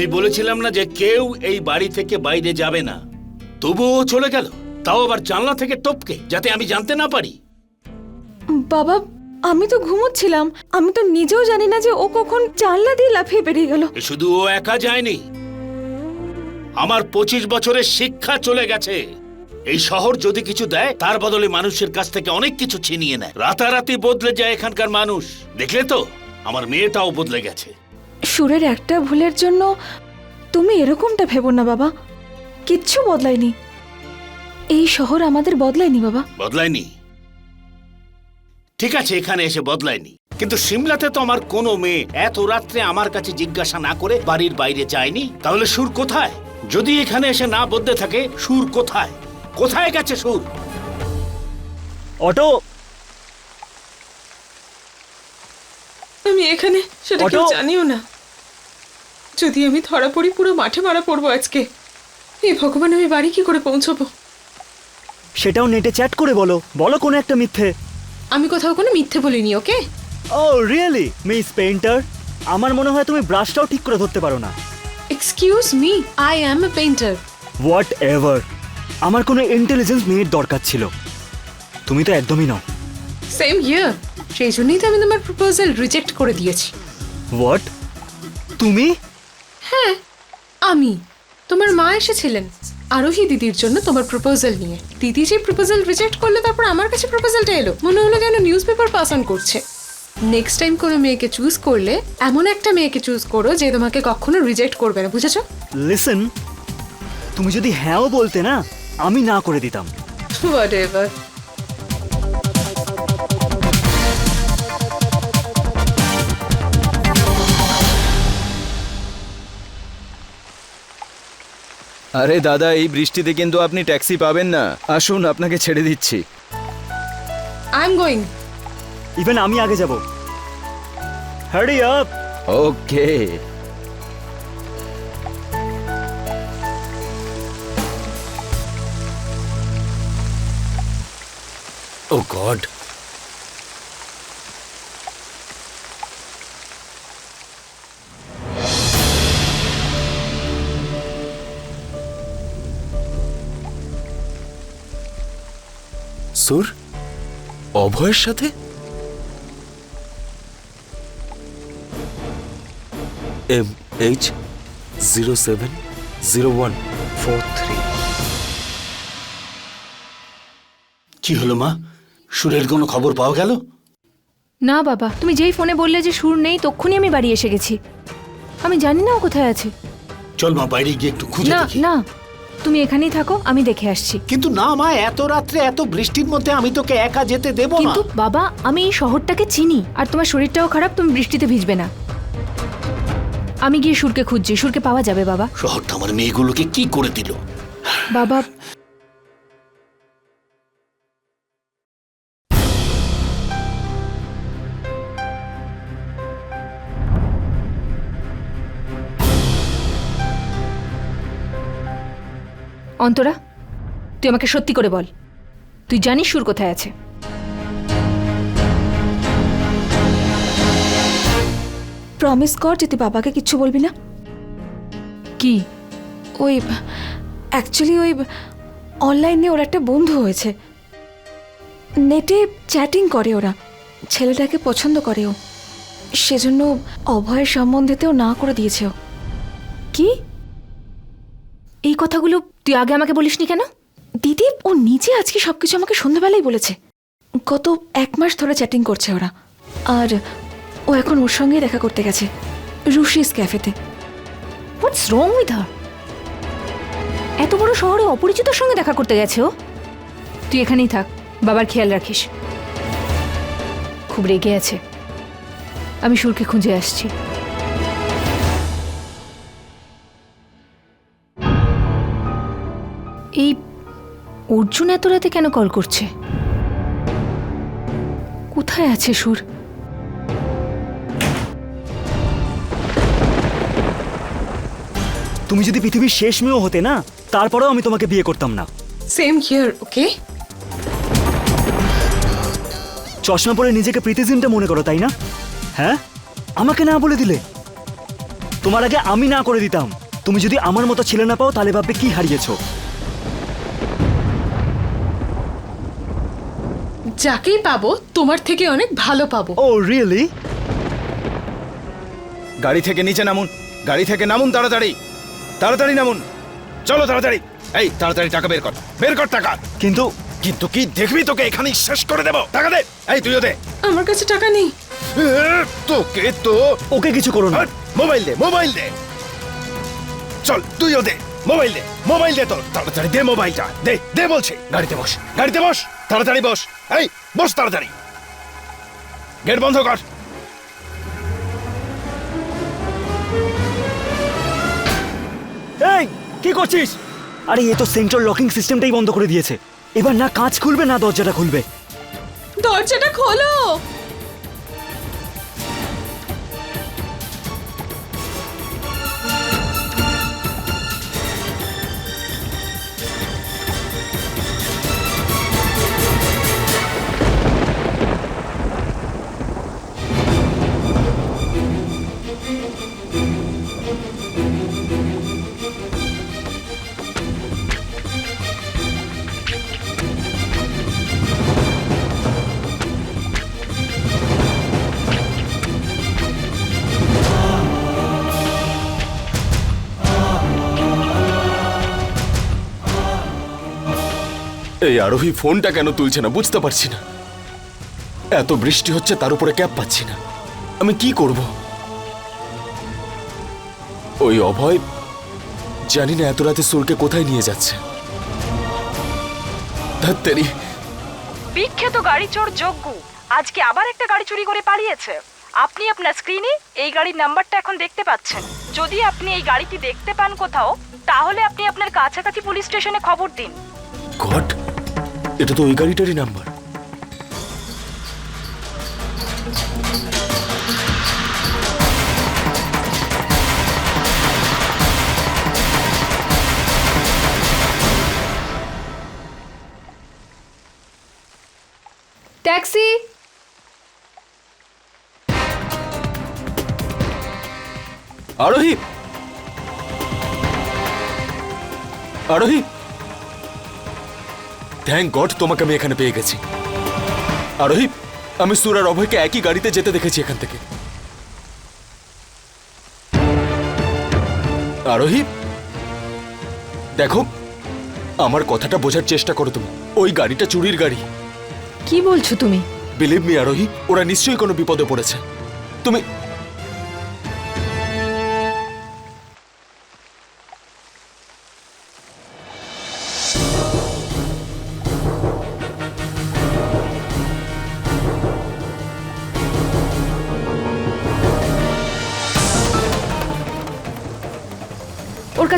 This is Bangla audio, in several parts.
আমি বলেছিলাম না যে কেউ এই বাড়ি থেকে বাইরে যাবে না। তবুও চলে গেল। তাও আবার জানলা থেকে টপকে যাতে আমি জানতে না পারি। বাবা আমি তো ঘুমোচ্ছিলাম। আমি তো নিজেও জানি না যে ও কখন জানলা দিয়ে লাফিয়ে বেরিয়ে গেল। শুধু ও একা যায়নি। আমার পঁচিশ বছরের শিক্ষা চলে গেছে। এই শহর যদি কিছু দেয় তার বদলে মানুষের কাছ থেকে অনেক কিছু ছিনিয়ে নেয়। রাতারাতি বদলে যায় এখানকার মানুষ। দেখলে তো? আমার মেয়েটাও বদলে গেছে। সুরের একটা ভুলের জন্য তুমি এরকমটা ভেবো না বাবা। কিচ্ছু বদলায়নি। এই শহর আমাদের বদলায়নি বাবা। বদলায়নি? ঠিক আছে এখানে এসে বদলায়নি। কিন্তু সিমলাতে তো আমার কোনো মেয়ে এত রাত্রে আমার কাছে জিজ্ঞাসা না করে বাড়ির বাইরে যায়নি? তাহলে সুর কোথায়? যদি এখানে এসে না বদলে থাকে সুর কোথায়? কোথায় গেছে সুর? অটো! আমি এখানে সেটা কেউ জানিও না। যদি আমি ধরা পড়ি পুরো মাঠে মারা পড়ব আজকে। এই ভগবান আমি বাড়ি কি করে পৌঁছবো? সেটাও নেটে চ্যাট করে বলো। বলো কোনো একটা মিথ্যে। আমি কোথাও কোনো মিথ্যে বলিনি okay? Oh really miss painter আমার মনে হয় তুমি ব্রাশটাও ঠিক করে ধরতে পারো না। Excuse me I am a painter whatever আমার কোনো ইন্টেলিজেন্স মেয়ের দরকার ছিল। তুমি তো একদমই নাও। সেম হিয়ার সেই জন্যই তো আমি তোমার প্রপোজাল রিজেক্ট করে দিয়েছি। হোয়াট তুমি? হ্যাঁ আমি। তোমার মা এসেছিলেন। আরোহী দিদির জন্য তোমার প্রপোজাল নিয়ে। দিদি যে প্রপোজাল রিজেক্ট করল তারপর আমার কাছে প্রপোজালটা এলো। মনে হলো যেন নিউজ পেপার পাস অন করছে। নেক্সট টাইম কোনো মেয়েকে চুজ করলে এমন একটা মেয়েকে চুজ করো যে তোমাকে কখনো রিজেক্ট করবে না বুঝেছ? লিসেন তুমি যদি হ্যাঁও বলতে না আমি না করে দিতাম। হোয়াট এভার আরে দাদা এই বৃষ্টিতে কিন্তু আপনি ট্যাক্সি পাবেন না। আসুন আপনাকে ছেড়ে দিচ্ছি। আই এম গোয়িং ইভেন আমি আগে যাব। Hurry up okay oh god সুর? অভয়ের সাথে? M H zero seven zero one four three কি হলো মা? সুরের কোনো খবর পাওয়া গেল? না বাবা তুমি যেই ফোনে বললে যে সুর নেই তক্ষুনি আমি বাড়ি এসে গেছি। আমি জানি না ও কোথায় আছে। চল মা বাইরে গিয়ে একটু খুঁজে না দেখি। না। তুমি এখানেই থাকো আমি দেখে আসছি। কিন্তু না মা এত রাত্রে এত বৃষ্টির মধ্যে আমি তোকে একা যেতে দেবো না। কিন্তু বাবা আমি এই শহরটাকে চিনি আর তোমার শরীরটাও খারাপ তুমি বৃষ্টিতে ভিজবে না। আমি গিয়ে সুরকে খুঁজছি সুরকে পাওয়া যাবে বাবা। শহরটা আমার মেয়েগুলোকে কি করে দিল? বাবা অন্তরা তুই আমাকে সত্যি করে বল তুই জানিস সুর কোথায় আছে? প্রমিস কর যে তুই বাবাকে কিচ্ছু বলবি না। কি? ওই অ্যাকচুয়ালি ওই অনলাইনে ওর একটা বন্ধু হয়েছে। নেটে চ্যাটিং করে ওরা ছেলেটাকে পছন্দ করে ও। সেজন্য অভয়ের সম্বন্ধেতেও না করে দিয়েছে ও। কি? এই কথাগুলো তুই আগে আমাকে বলিসনি কেন? দিদি ও নিজে আজকে সবকিছু আমাকে সন্ধ্যাবেলায় বলেছে। গত এক মাস ধরে চ্যাটিং করছে ওরা। আর ও এখন ওর সঙ্গেই দেখা করতে গেছে রুশিস ক্যাফেতে। হোয়াটস রং উইথ হার এত বড় শহরে অপরিচিতর সঙ্গে দেখা করতে গেছে ও? তুই এখানেই থাক বাবার খেয়াল রাখিস। খুব রেগে আছে। আমি সুরকে খুঁজে আসছি। অর্জুন এত রাতে কেন কল করছে? কোথায় আছে সুর? তুমি যদি পৃথিবীর শেষ মেয়েও হতে না তারপরেও আমি তোমাকে বিয়ে করতাম না। সেম হিয়ার ওকে চশমা পরে নিজেকে প্রীতিজিনটা মনে করো তাই না? হ্যাঁ? আমাকে না বলে দিলে? তোমার আগে আমি না করে দিতাম। তুমি যদি আমার মতো ছেলে না পাও তাহলে ভাববে কি হারিয়েছো? যাকেই পাবো তোমার থেকে অনেক ভালো পাবো। ও রিয়েলি গাড়ি থেকে নিচে নামুন। গাড়ি থেকে নামুন তাড়াতাড়ি। তাড়াতাড়ি নামুন। চলো তাড়াতাড়ি। এই তাড়াতাড়ি টাকা বের কর। বের কর টাকা। কিন্তু কিন্তু কি দেখবি তোকে? এখানেই শেষ করে দেবো। টাকা দে। এই তুইও দে। আমার কাছে টাকা নেই। তোকে তো ওকে কিছু করো না। মোবাইল দে মোবাইল দে। চল তুইও দে। মোবাইল দে মোবাইল দে তোর। তাড়াতাড়ি দে মোবাইলটা দে দে বলছি। গাড়িতে বস গাড়িতে বস। তাড়াতাড়ি বস। এই বস তাড়াতাড়ি। গেট বন্ধ কর। এই কি করছিস? আরে এ তো সেন্ট্রাল লকিং সিস্টেমটাই বন্ধ করে দিয়েছে। এবার না কাঁচ খুলবে না দরজাটা খুলবে। দরজাটা খোলো! এই আরোহী ফোনটা কেন তুলছে না বুঝতে পারছি না। এত বৃষ্টি হচ্ছে, তার উপরে ক্যাব পাচ্ছি না। আমি কি করব? ওই অভয় জানি না এত রাতে সুরকে কোথায় নিয়ে যাচ্ছে। ধাত্তেরি। বিখ্যাত গাড়ি চোর যজ্ঞ আজকে আবার একটা গাড়ি চুরি করে পালিয়েছে। আপনি আপনার স্ক্রিনে এই গাড়ির নাম্বারটা এখন দেখতে পাচ্ছেন। যদি আপনি এই গাড়িটি দেখতে পান কোথাও তাহলে আপনি আপনার কাছাকাছি পুলিশ স্টেশনে খবর দিন। গড এটা তো ওই গাড়িটারই নাম্বার আরোহী। আরোহী। থ্যাংক গড তোমাকে আমি এখানে পেয়ে গেছি। আরোহী আমি সুর আর অভয়কে একই গাড়িতে যেতে দেখেছি এখান থেকে। আরোহী দেখো আমার কথাটা বোঝার চেষ্টা করো তুমি। ওই গাড়িটা চুরির গাড়ি। কি বলছো তুমি? বিলিভ মি আরোহী ওরা নিশ্চয়ই কোনো বিপদে পড়েছে। তুমি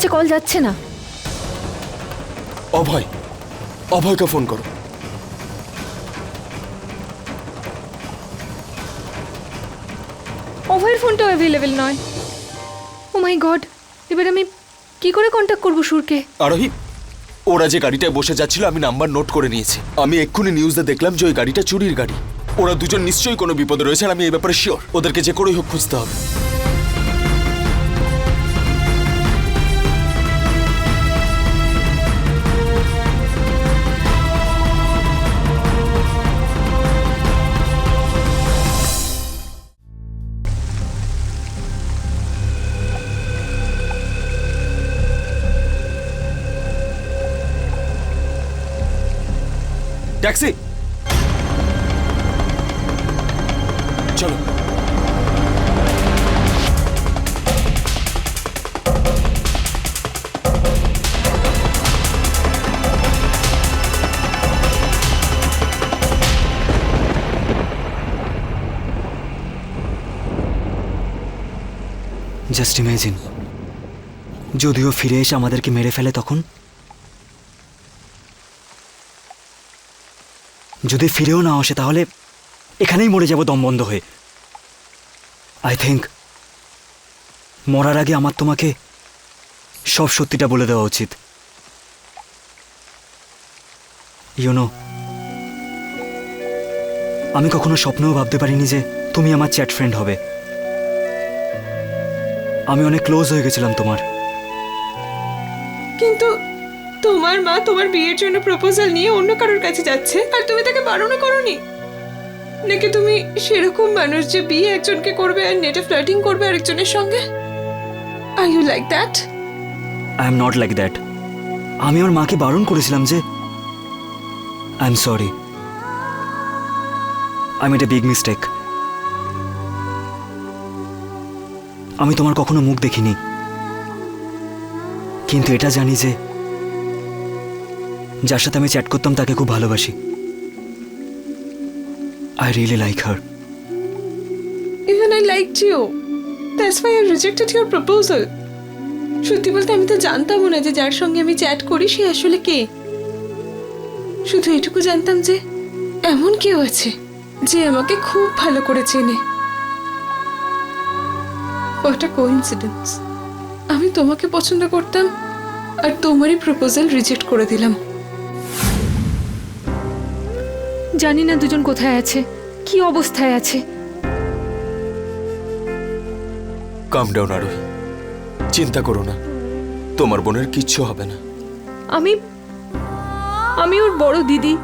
কাছে কল যাচ্ছে না। অভয় অভয়কে ফোন করো। ওভার ফোনটাও অ্যাভেলেবেল নয়। ও মাই গড এবার আমি কি করে কন্ট্যাক্ট করব সুরকে? আরোহী ওরা যে গাড়িটায় বসে যাচ্ছিল আমি নাম্বার নোট করে নিয়েছি। আমি এক্ষুনি নিউজে দেখলাম যে ওই গাড়িটা চুরির গাড়ি। ওরা দুজন নিশ্চয়ই কোনো বিপদে রয়েছে আর আমি এই ব্যাপারে শিওর ওদেরকে যে করেই হোক খুঁজতে হবে। ট্যাক্সি। চলো। জাস্ট ইমেজিন যদিও ফিরে এসে আমাদেরকে মেরে ফেলে তখন যদি ফিরেও না আসে, তাহলে এখানেই মরে যাব দম বন্ধ হয়ে। আই থিঙ্ক মরার আগে আমার তোমাকে সব সত্যিটা বলে দেওয়া উচিত। ইউনো আমি কখনো স্বপ্নেও ভাবতে পারিনি যে তুমি আমার চ্যাট ফ্রেন্ড হবে। আমি অনেক ক্লোজ হয়ে গেছিলাম তোমার। কিন্তু তোমার মা তোমার বিয়ের জন্য প্রপোজাল নিয়ে অন্য কারোর কাছে যাচ্ছে, আর তুমি তাকে বারণও করনি? নাকি তুমি সেরকম মানুষ যে বিয়ে একজনকে করবে আর নেটে ফ্লার্টিং করবে আরেকজনের সঙ্গে? Are you like that I am not like that আমি আমার মাকে বারণ করেছিলাম যে I am sorry I made a big mistake আমি তোমার কখনো মুখ দেখিনি। কিন্তু এটা জানি যে যার সাথে আমি চ্যাট করতাম তাকে খুব ভালোবাসি। I really like her even I like you that's why I rejected your proposal সত্যি বলতে আমি তো জানতামও না যে যার সঙ্গে আমি চ্যাট করি সে আসলে কে। শুধু এটুকু জানতাম যে এমন কেউ আছে যে আমাকে খুব ভালো করে চেনে। ওটা কোইন্সিডেন্স আমি তোমাকে পছন্দ করতাম আর তোমারই প্রপোজাল রিজেক্ট করে দিলাম। জানি না দুজন কোথায় আছে। কি অবস্থায় আছে। কাম ডাউন আরোহী চিন্তা করো না। তোমার বোনের কিচ্ছু হবে না। আমি আমি ওর বড় দিদি।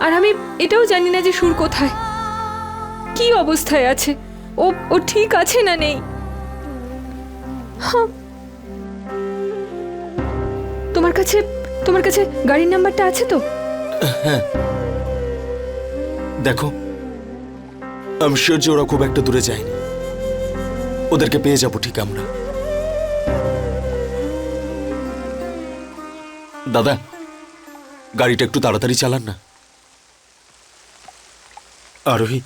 আর আমি এটাও জানি না যে সুর কোথায়। কি অবস্থায় আছে? ও ও ঠিক আছে না নেই? হাঁ। তোমার কাছে তোমার কাছে গাড়ির নাম্বারটা আছে তো? দেখো আমি শিওর যে ওরা খুব একটা দূরে যায়নি। ওদেরকে পেয়ে যাব ঠিক আমরা। দাদা গাড়িটা একটু তাড়াতাড়ি চালান না। আরোহী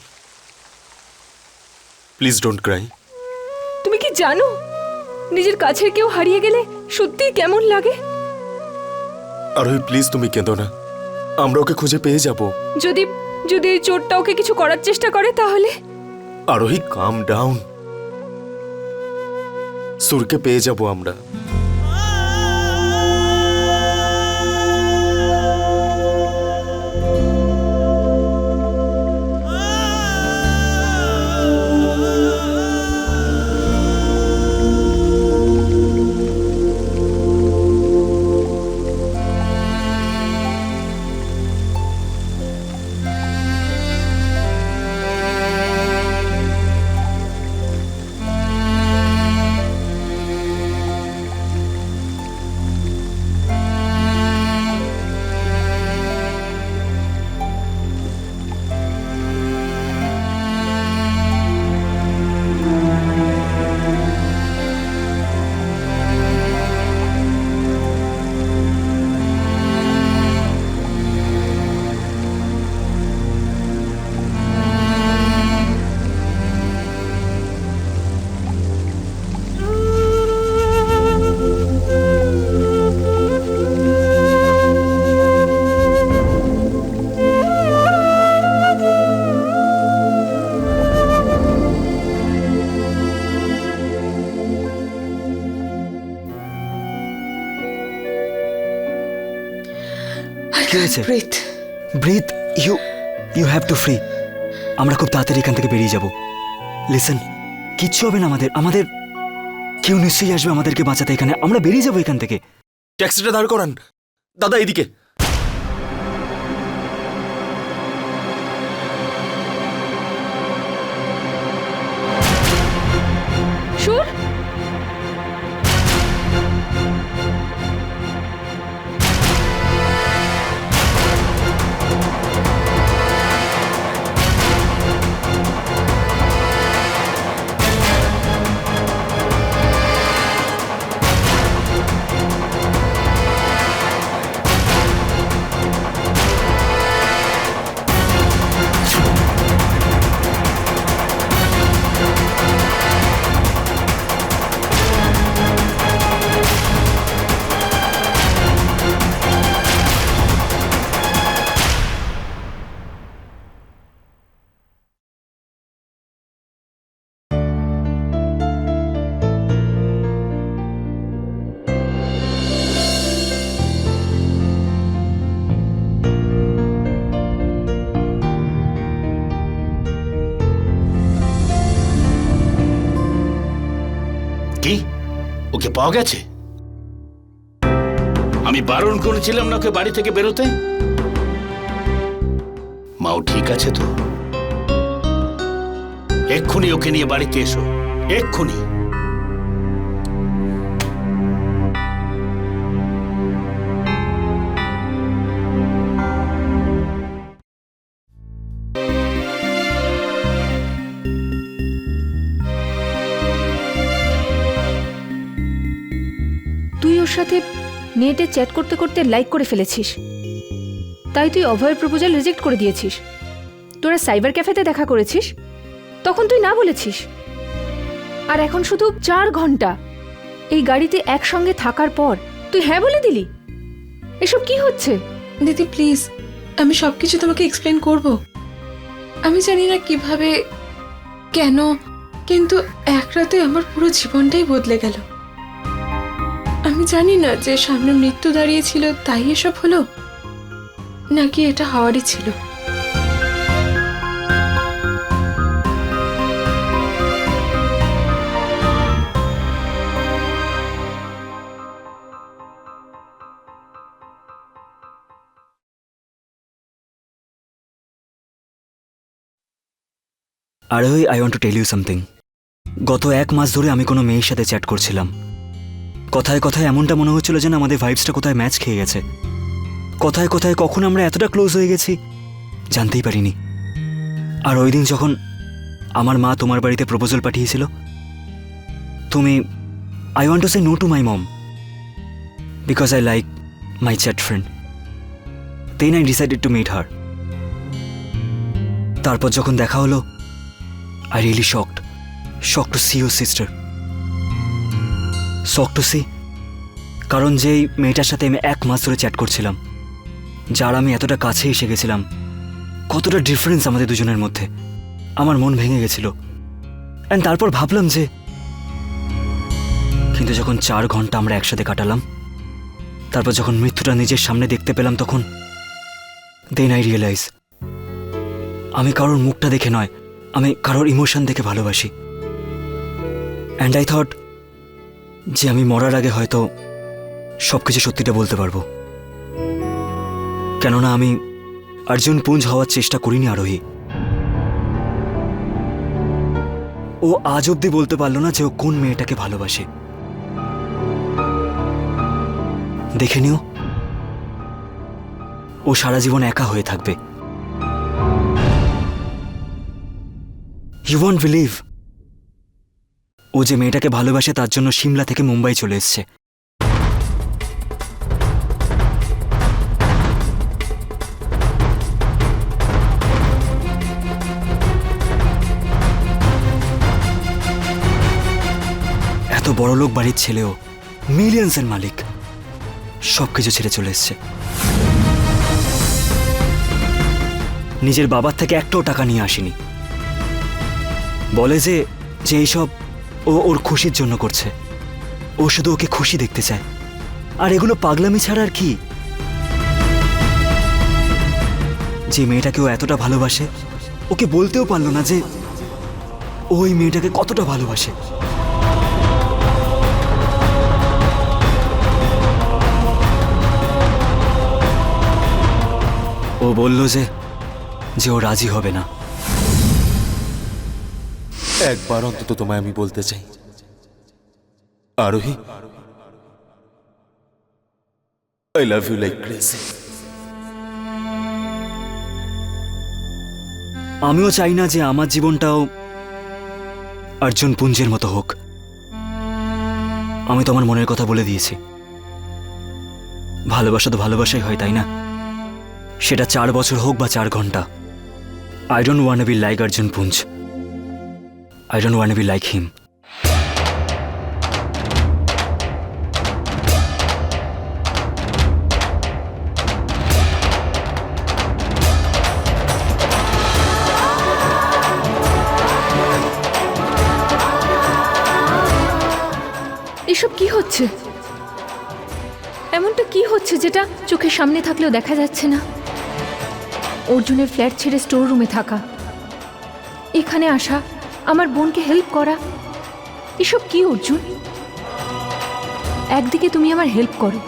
প্লিজ ডোন্ট ক্রাই তুমি কি জানো নিজের কাছের কেউ হারিয়ে গেলে সত্যিই কেমন লাগে? আরোহী প্লিজ তুমি কেঁদো না। আমরা ওকে খুঁজে পেয়ে যাব। যদি যদি এই চোরটা ওকে কিছু করার চেষ্টা করে তাহলে? আরোহী কাম ডাউন সুরকে পেয়ে যাব আমরা। হয়েছে। Breath. Breathe you you have to free. আমরা খুব তাড়াতাড়ি এখান থেকে বেরিয়ে যাব। লিসেন কিচ্ছু হবে না আমাদের আমাদের কেউ নিশ্চয়ই আসবে আমাদেরকে বাঁচাতে এখানে। আমরা বেরিয়ে যাব এখান থেকে। ট্যাক্সিটা দাঁড় করান। দাদা এদিকে। পাওয়া গেছে? আমি বারণ করেছিলাম না ওকে বাড়ি থেকে বেরোতে? মাও ঠিক আছে তো? এক্ষুনি ওকে নিয়ে বাড়িতে এসো। এক্ষুনি। সাথে নেটে চ্যাট করতে করতে লাইক করে ফেলেছিস। তাই তুই অভয়ের প্রপোজাল রিজেক্ট করে দিয়েছিস। তোরা সাইবার ক্যাফেতে দেখা করেছিস? তখন তুই না বলেছিস? আর এখন শুধু চার ঘণ্টা। এই গাড়িতে একসঙ্গে থাকার পর তুই হ্যাঁ বলে দিলি? এসব কি হচ্ছে? দিদি, প্লিজ, আমি সব কিছু তোমাকে এক্সপ্লেন করব। আমি জানি না কীভাবে, কেন, কিন্তু এক রাতে আমার পুরো জীবনটাই বদলে গেল। আমি জানি না যে সামনে মৃত্যু দাঁড়িয়েছিল, তাই এসব হলো? নাকি এটা হওয়ারই ছিল? আর, ওই I want to tell you something গত এক মাস ধরে আমি কোনো মেয়ের সাথে চ্যাট করছিলাম। কথায় কথায় এমনটা মনে হচ্ছিল যেন আমাদের ভাইবসটা কোথায় ম্যাচ খেয়ে গেছে। কথায় কথায় কখন আমরা এতটা ক্লোজ হয়ে গেছি, জানতেই পারিনি। আর ওই দিন যখন আমার মা তোমার বাড়িতে প্রপোজাল পাঠিয়েছিল, তুমি I want to say no to my mom because I like my chat friend then I decided to meet her তারপর যখন দেখা হলো I really shocked shock to see your sister see. কারণ যেই মেয়েটার সাথে আমি এক মাস ধরে চ্যাট করছিলাম, যার আমি এতটা কাছে এসে গেছিলাম, কতটা ডিফারেন্স আমাদের দুজনের মধ্যে, আমার মন ভেঙে গেছিল। অ্যান্ড তারপর ভাবলাম যে, কিন্তু যখন চার ঘণ্টা আমরা একসাথে কাটালাম, তারপর যখন মৃত্যুটা নিজের সামনে দেখতে পেলাম তখন দেন আই রিয়েলাইজ আমি কারোর মুখটা দেখে নয়, আমি কারোর ইমোশন দেখে ভালোবাসি। অ্যান্ড আই থট যে আমি মরার আগে হয়তো সব কিছু সত্যিটা বলতে পারব। কেননা আমি অর্জুন পুঞ্জ হওয়ার চেষ্টা করিনি আরোহী। ও আজ অব্দি বলতে পারল না যে ও কোন মেয়েটাকে ভালোবাসে। দেখে নিও। ও সারা জীবন একা হয়ে থাকবে। ইউ ওয়ান্ট বিলিভ ও যে মেয়েটাকে ভালোবাসে তার জন্য সিমলা থেকে মুম্বাই চলে এসছে। এত বড় লোক বাড়ির ছেলেও মিলিয়ন্সের মালিক। সব কিছু ছেড়ে চলে এসছে। নিজের বাবার থেকে একটাও টাকা নিয়ে আসেনি। বলে যে যে এইসব ও ওর খুশির জন্য করছে। ও শুধু ওকে খুশি দেখতে চায়। আর এগুলো পাগলামি ছাড়া আর কি? যে মেয়েটাকে ও এতটা ভালোবাসে, ওকে বলতেও পারল না যে ওই মেয়েটাকে কতটা ভালোবাসে। ও বলল যে যে ও রাজি হবে না। একবার অন্তত তোমায় আমি বলতে চাই। Arohi I love you like crazy আমিও চাই না যে আমার জীবনটাও অর্জুন পুঞ্জের মতো হোক। আমি তো আমার মনের কথা বলে দিয়েছি। ভালোবাসা তো ভালোবাসাই হয়, তাই না? সেটা চার বছর হোক বা চার ঘণ্টা। I don't wanna be like Arjun Punj I don't wanna be like him এসব কি হচ্ছে? এমনটা কি হচ্ছে যেটা চোখের সামনে থাকলেও দেখা যাচ্ছে না? অর্জুনের ফ্ল্যাট ছেড়ে স্টোর রুমে থাকা। এখানে আসা আমার বোনকে হেল্প করা। এসব কি অর্জুন? একদিকে তুমি আমার হেল্প করো,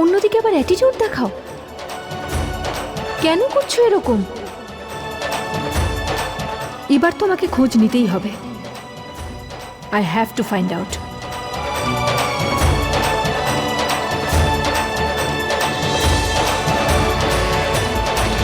অন্যদিকে আবার অ্যাটিটিউড দেখাও। কেন করছ এরকম? এবার তোমাকে খোঁজ নিতেই হবে। I have to find out